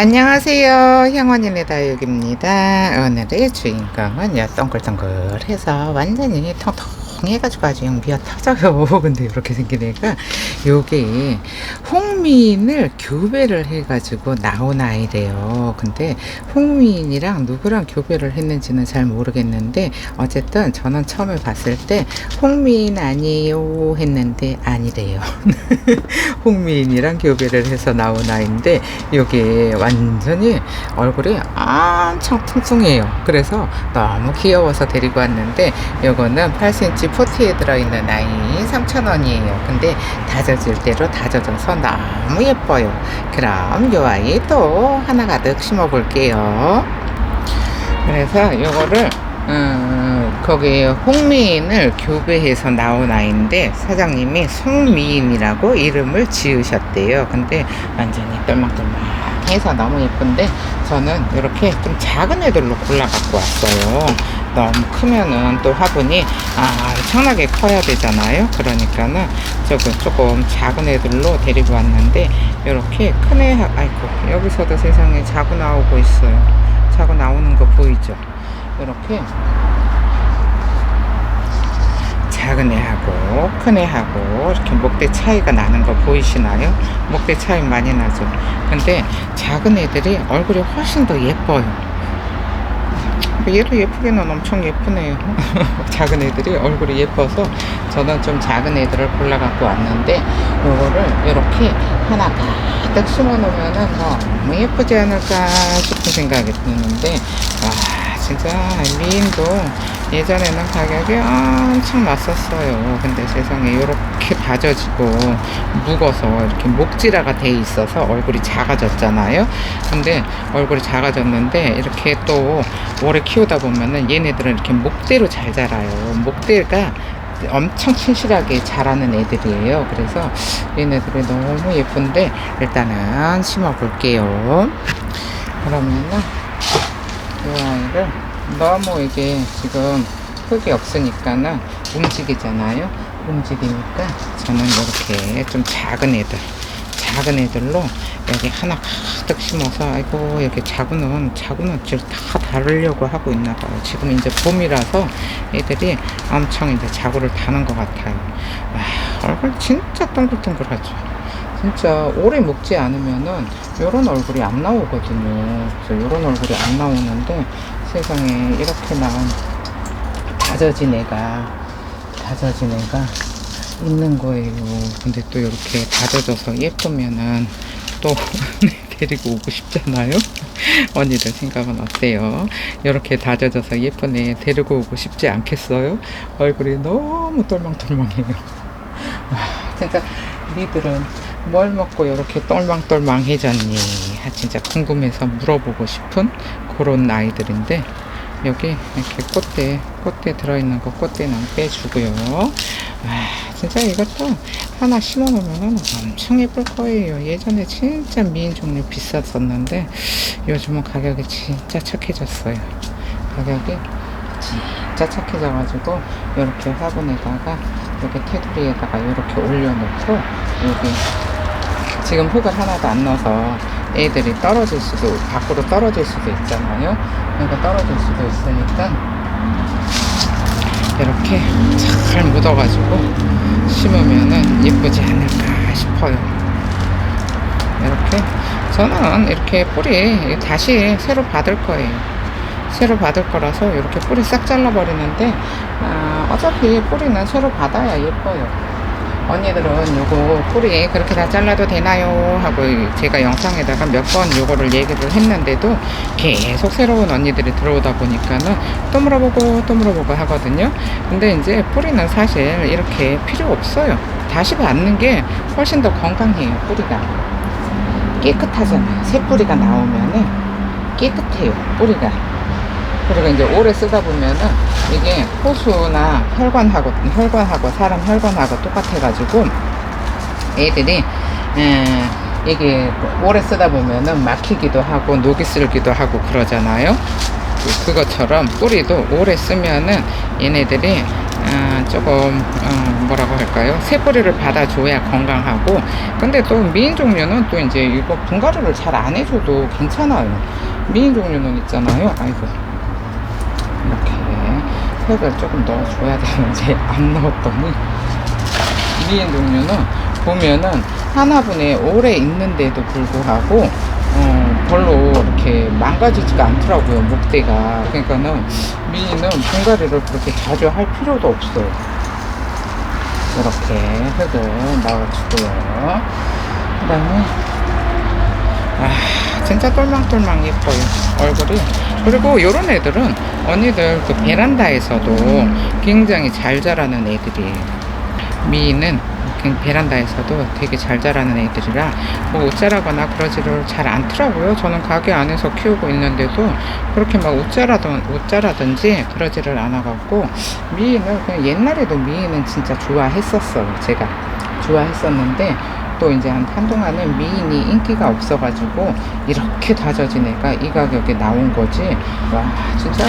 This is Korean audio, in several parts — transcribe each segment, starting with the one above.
안녕하세요. 향원인의 다육입니다. 오늘의 주인공은 요 동글동글해서 완전히 통 통해가지고 아주 영 미어 터져요. 근데 이렇게 애가 요게 홍미인을 교배를 해가지고 나온 아이래요. 근데 홍미인이랑 누구랑 교배를 했는지는 잘 모르겠는데 어쨌든 저는 처음에 봤을 때 홍미인 아니에요 했는데 아니래요. 홍미인이랑 교배를 해서 나온 아이인데 요게 완전히 얼굴이 엄청 퉁퉁해요. 그래서 너무 귀여워서 데리고 왔는데 요거는 8cm 포티에 들어있는 아이 3,000원이에요. 근데 다져질 대로 다져져서 너무 예뻐요. 그럼 요 아이 또 하나 가득 심어 볼게요. 그래서 요거를 음, 거기 홍미인을 교배해서 나온 아이인데 사장님이 송미인이라고 이름을 지으셨대요. 근데 완전히 똘망똘망해서 너무 예쁜데 저는 이렇게 좀 작은 애들로 골라 갖고 왔어요. 너무 크면은 또 화분이 아, 엄청나게 커야 되잖아요. 그러니까는 조금 조금 작은 애들로 데리고 왔는데 이렇게 큰 애, 아이고 여기서도 세상에 자고 나오고 있어요. 자고 나오는 거 보이죠? 이렇게 작은 애하고 큰 애하고 이렇게 목대 차이가 나는 거 보이시나요? 목대 차이 많이 나죠. 근데 작은 애들이 얼굴이 훨씬 더 예뻐요. 얘도 예쁘게는 엄청 예쁘네요. 작은 애들이 얼굴이 예뻐서 저는 좀 작은 애들을 골라 갖고 왔는데 요거를 이렇게 하나 가득 심어 놓으면은 너무 예쁘지 않을까 싶은 생각이 드는데 와 진짜 미인도 예전에는 가격이 엄청 났었어요. 근데 세상에 이렇게 다져지고 묵어서 이렇게 목지라가 돼 있어서 얼굴이 작아졌잖아요. 근데 얼굴이 작아졌는데 이렇게 또 오래 키우다 보면은 얘네들은 이렇게 목대로 잘 자라요. 목대가 엄청 친실하게 자라는 애들이에요. 그래서 얘네들이 너무 예쁜데 일단은 심어 볼게요. 그러면은 이 아이를 너무 이게 지금 흙이 없으니까는 움직이잖아요. 움직이니까 저는 이렇게 좀 작은 애들, 작은 애들로 여기 하나 가득 심어서 아이고 여기 자구는 자구는 지금 다 다르려고 하고 있나 봐요. 지금 이제 봄이라서 애들이 엄청 이제 자구를 다는 것 같아요. 와, 얼굴 진짜 동글동글하죠. 진짜 오래 먹지 않으면은 요런 얼굴이 안 나오거든요. 그래서 요런 얼굴이 안 나오는데 세상에 이렇게 나온 다져진 애가 다져진 애가 있는 거예요. 근데 또 이렇게 다져져서 예쁘면은 또 데리고 오고 싶잖아요. 언니들 생각은 어때요? 이렇게 다져져서 예쁜 애 데리고 오고 싶지 않겠어요? 얼굴이 너무 똘망똘망해요. 와, 진짜 니들은 뭘 먹고 이렇게 똘망똘망 해졌니? 아, 진짜 궁금해서 물어보고 싶은 그런 아이들인데 여기 이렇게 꽃대 꽃대 들어있는 거 꽃대는 빼주고요. 와 진짜 이것도 하나 심어놓으면 엄청 예쁠 거예요. 예전에 진짜 미인 종류 비쌌었는데 요즘은 가격이 진짜 착해졌어요. 가격이 진짜 착해져가지고 이렇게 화분에다가 이렇게 테두리에다가 이렇게 올려놓고 여기 지금 흙을 하나도 안 넣어서 애들이 떨어질 수도 밖으로 떨어질 수도 있잖아요. 그러니까 떨어질 수도 있으니까 이렇게 잘 묻어가지고 심으면은 예쁘지 않을까 싶어요. 이렇게 저는 이렇게 뿌리 다시 새로 받을 거예요. 새로 받을 거라서 이렇게 뿌리 싹 잘라버리는데 아, 어차피 뿌리는 새로 받아야 예뻐요. 언니들은 요거 뿌리 그렇게 다 잘라도 되나요? 하고 제가 영상에다가 몇 번 요거를 얘기를 했는데도 계속 새로운 언니들이 들어오다 보니까는 또 물어보고 또 물어보고 하거든요. 근데 이제 뿌리는 사실 이렇게 필요 없어요. 다시 받는 게 훨씬 더 건강해요, 뿌리가. 깨끗하잖아요. 새 뿌리가 나오면은 깨끗해요, 뿌리가. 그리고 이제 오래 쓰다 보면은 이게 호수나 혈관하고 혈관하고 사람 혈관하고 똑같아가지고 애들이 에, 이게 오래 쓰다 보면은 막히기도 하고 녹이 슬기도 하고 그러잖아요. 그것처럼 뿌리도 오래 쓰면은 얘네들이 아, 조금 어, 뭐라고 할까요? 새뿌리를 받아줘야 건강하고 근데 또 미인 종류는 또 이제 이거 분갈이를 잘 안 해줘도 괜찮아요. 미인 종류는 있잖아요. 아이고 이렇게 흙을 조금 넣어줘야 되는지 안 넣었더니 미인 종류는 보면은 하나분에 오래 있는데도 불구하고 어, 별로 이렇게 망가지지가 않더라고요 목대가. 그러니까는 미인은 분갈이를 그렇게 자주 할 필요도 없어요. 이렇게 흙을 넣어주고요. 그 다음에 아 진짜 똘망똘망 예뻐요 얼굴이 그리고 요런 애들은 언니들 그 베란다에서도 굉장히 잘 자라는 애들이에요 그 베란다에서도 되게 잘 자라는 애들이라 뭐 옷자라거나 그러지를 잘 않더라고요. 저는 가게 안에서 키우고 있는데도 그렇게 막 옷자라든 옷자라든지 그러지를 않아갖고 미인을 그냥 옛날에도 미인은 진짜 좋아했었어요. 제가 좋아했었는데 또 이제 한 한동안은 미인이 인기가 없어가지고 이렇게 다져진 애가 이 가격에 나온 거지. 와 진짜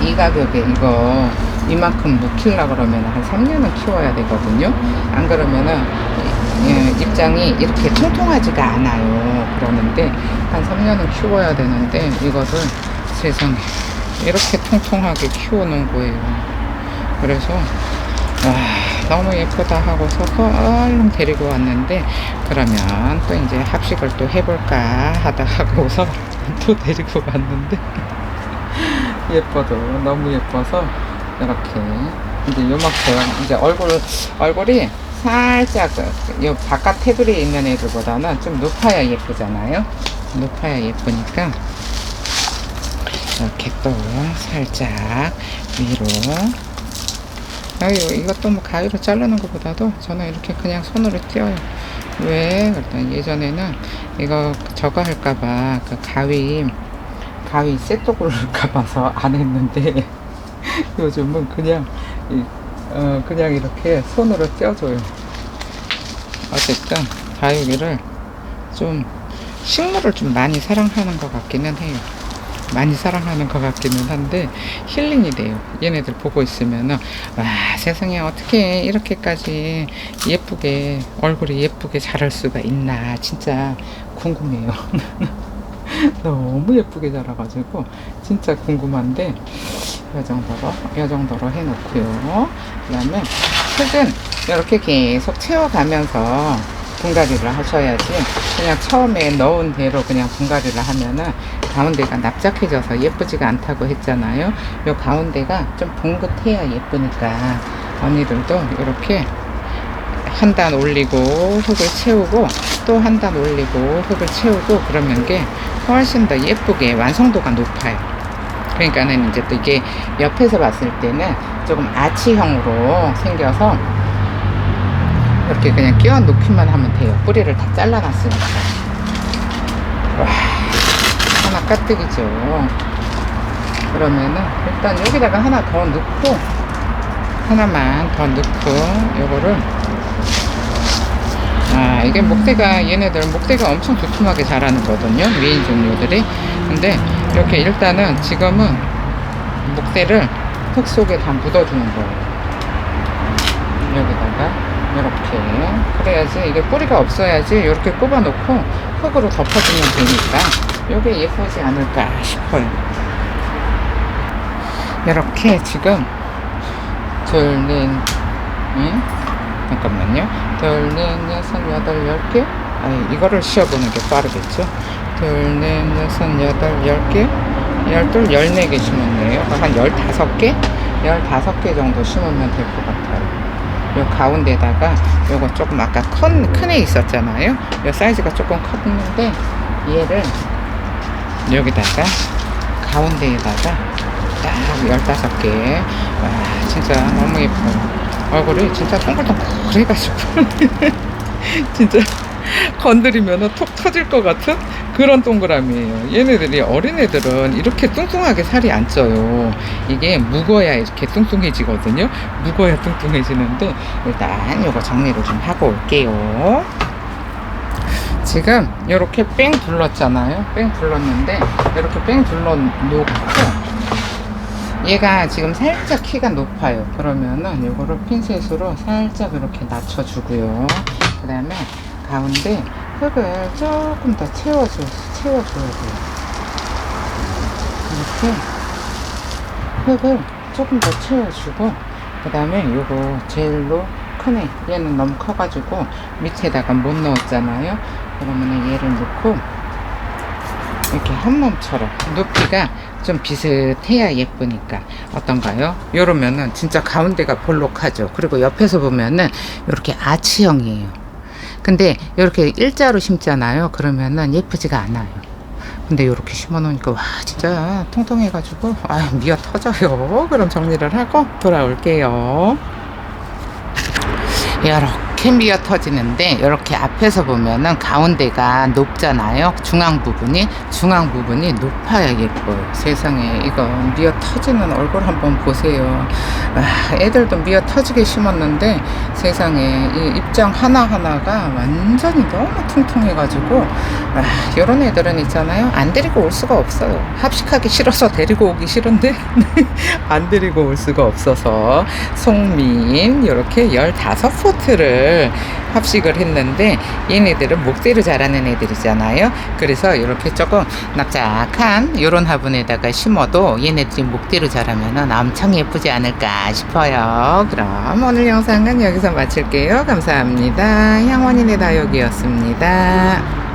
이 가격에 이거 이만큼 묵히려 그러면 한 3년은 키워야 되거든요. 안 그러면은 예, 입장이 이렇게 통통하지가 않아요. 그러는데 한 3년은 키워야 되는데 이거를 세상에 이렇게 통통하게 키워놓은 거예요. 그래서 와 너무 예쁘다 하고서 얼른 데리고 왔는데 그러면 또 이제 합식을 또 해볼까 하다 하고서 또 데리고 왔는데 예뻐도 너무 예뻐서 이렇게 이제 요만큼 이제 얼굴 얼굴이 살짝 요 바깥 테두리에 있는 애들보다는 좀 높아야 예쁘잖아요. 높아야 예쁘니까 이렇게 또 살짝 위로 아유 이것도 뭐 가위로 자르는 것보다도 저는 이렇게 그냥 손으로 띄어요. 왜? 그랬더니 예전에는 이거 저거 할까봐 그 가위 가위 셋도 고를까 봐서 안 했는데 요즘은 그냥 이, 어, 그냥 이렇게 손으로 떼어줘요. 어쨌든 다육이를 좀 식물을 좀 많이 사랑하는 것 같기는 해요. 많이 사랑하는 것 같기는 한데 힐링이 돼요. 얘네들 보고 있으면은 와 세상에 어떻게 이렇게까지 예쁘게 얼굴이 예쁘게 자랄 수가 있나 진짜 궁금해요. 너무 예쁘게 자라가지고 진짜 궁금한데 이 정도로 이 정도로 해놓고요 그 다음에 흙은 이렇게 계속 채워가면서 분갈이를 하셔야지 그냥 처음에 넣은 대로 그냥 분갈이를 하면은 가운데가 납작해져서 예쁘지가 않다고 했잖아요 요 가운데가 좀 봉긋해야 예쁘니까 언니들도 이렇게 한 단 올리고 흙을 채우고 또 한 단 올리고 흙을 채우고 그러면 게 훨씬 더 예쁘게 완성도가 높아요. 그러니까는 이제 또 이게 옆에서 봤을 때는 조금 아치형으로 생겨서 이렇게 그냥 끼워 놓기만 하면 돼요. 뿌리를 다 잘라놨으니까. 와, 까뜨기죠. 그러면은 일단 여기다가 하나 더 넣고 하나만 더 넣고 요거를. 아 이게 목대가 얘네들 목대가 엄청 두툼하게 자라는 거거든요 미인 종류들이. 근데 이렇게 일단은 지금은 목대를 흙 속에 다 묻어주는 거예요. 여기다가 이렇게 그래야지 이게 뿌리가 없어야지 이렇게 꼽아 놓고 흙으로 덮어주면 되니까 이게 예쁘지 않을까 싶어요 이렇게 지금 둘, 넷, 응? 잠깐만요. 둘, 넷, 여섯, 여덟, 열 개? 아니, 이거를 씌워보는 게 빠르겠죠? 둘, 넷, 여섯, 여덟, 열 개? 열둘, 열네 개 심었네요. 한 열다섯 개? 열다섯 개 정도 심으면 될 것 같아요. 요 가운데다가 요거 조금 아까 큰, 큰 애 있었잖아요. 요 사이즈가 조금 컸는데 얘를 여기다가 가운데에다가 딱 열다섯 개. 와, 진짜 너무 예뻐요. 얼굴이 진짜 동글동글 해가지고 진짜 건드리면 톡 터질 것 같은 그런 동그라미예요. 얘네들이 어린애들은 이렇게 뚱뚱하게 살이 안 쪄요. 이게 묵어야 이렇게 뚱뚱해지거든요. 묵어야 뚱뚱해지는데 일단 이거 정리를 좀 하고 올게요. 지금 이렇게 뺑 둘렀잖아요. 뺑 둘렀는데 이렇게 뺑 둘러 놓고 얘가 지금 살짝 키가 높아요. 그러면은 이거를 핀셋으로 살짝 이렇게 낮춰주고요. 그 다음에 가운데 흙을 조금 더 채워줘, 채워줘야 돼요. 이렇게 흙을 조금 더 채워주고, 그 다음에 요거 젤로 크네. 얘는 너무 커가지고 밑에다가 못 넣었잖아요. 그러면은 얘를 넣고, 이렇게 한 몸처럼 높이가 좀 비슷해야 예쁘니까 어떤가요? 요러면은 진짜 가운데가 볼록하죠. 그리고 옆에서 보면은 이렇게 아치형이에요. 근데 이렇게 일자로 심잖아요. 그러면은 예쁘지가 않아요. 근데 이렇게 심어 놓으니까 와 진짜 통통해가지고 아 미어 터져요. 그럼 정리를 하고 돌아올게요. 이렇게 미어 터지는데 이렇게 앞에서 보면은 가운데가 높잖아요. 중앙 부분이. 중앙 부분이 높아야 예뻐요 세상에 이거 미어 터지는 얼굴 한번 보세요. 아, 애들도 미어 터지게 심었는데 세상에 이 입장 하나 하나가 완전히 너무 퉁퉁해가지고. 아, 이런 애들은 있잖아요. 안 데리고 올 수가 없어요. 합식하기 싫어서 데리고 오기 싫은데. 안 데리고 올 수가 없어서. 송민 이렇게 15포트를 합식을 했는데 얘네들은 목대로 자라는 애들이잖아요. 그래서 이렇게 조금 납작한 요런 화분에다가 심어도 얘네들이 목대로 자라면 엄청 예쁘지 않을까 싶어요. 그럼 오늘 영상은 여기서 마칠게요. 감사합니다. 향원이네 다육이었습니다